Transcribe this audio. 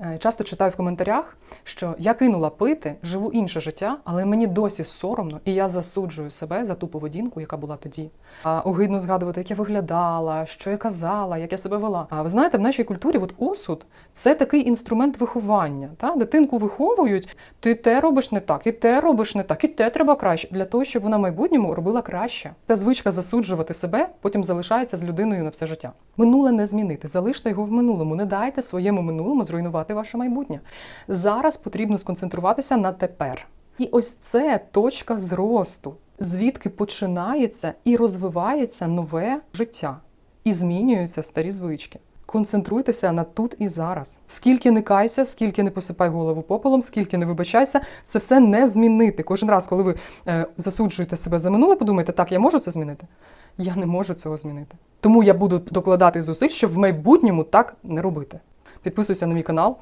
Е, Часто читаю в коментарях, що я кинула пити, живу інше життя, але мені досі соромно, і я засуджую себе за ту поведінку, яка була тоді. А огидно згадувати, як я виглядала, що я казала, як я себе вела. А ви знаєте, в нашій культурі от осуд це такий інструмент виховання. Та? Дитинку виховують, ти те робиш не так, і те робиш не так, і те треба краще для того, щоб вона в майбутньому робила краще. Та звичка засуджувати себе потім залишається з людиною на все життя. Минуле не змінити, залиште його в минулому. Не дайте своєму минулому зруйнувати ваше майбутнє. Зараз потрібно сконцентруватися на тепер. І ось це точка зросту, звідки починається і розвивається нове життя, і змінюються старі звички. Концентруйтеся на тут і зараз. Скільки не кайся, скільки не посипай голову попелом, скільки не вибачайся, це все не змінити. Кожен раз, коли ви е, засуджуєте себе за минуле, подумайте, так, я можу це змінити? Я не можу цього змінити. Тому я буду докладати зусиль, щоб в майбутньому так не робити. Підписуйся на мій канал,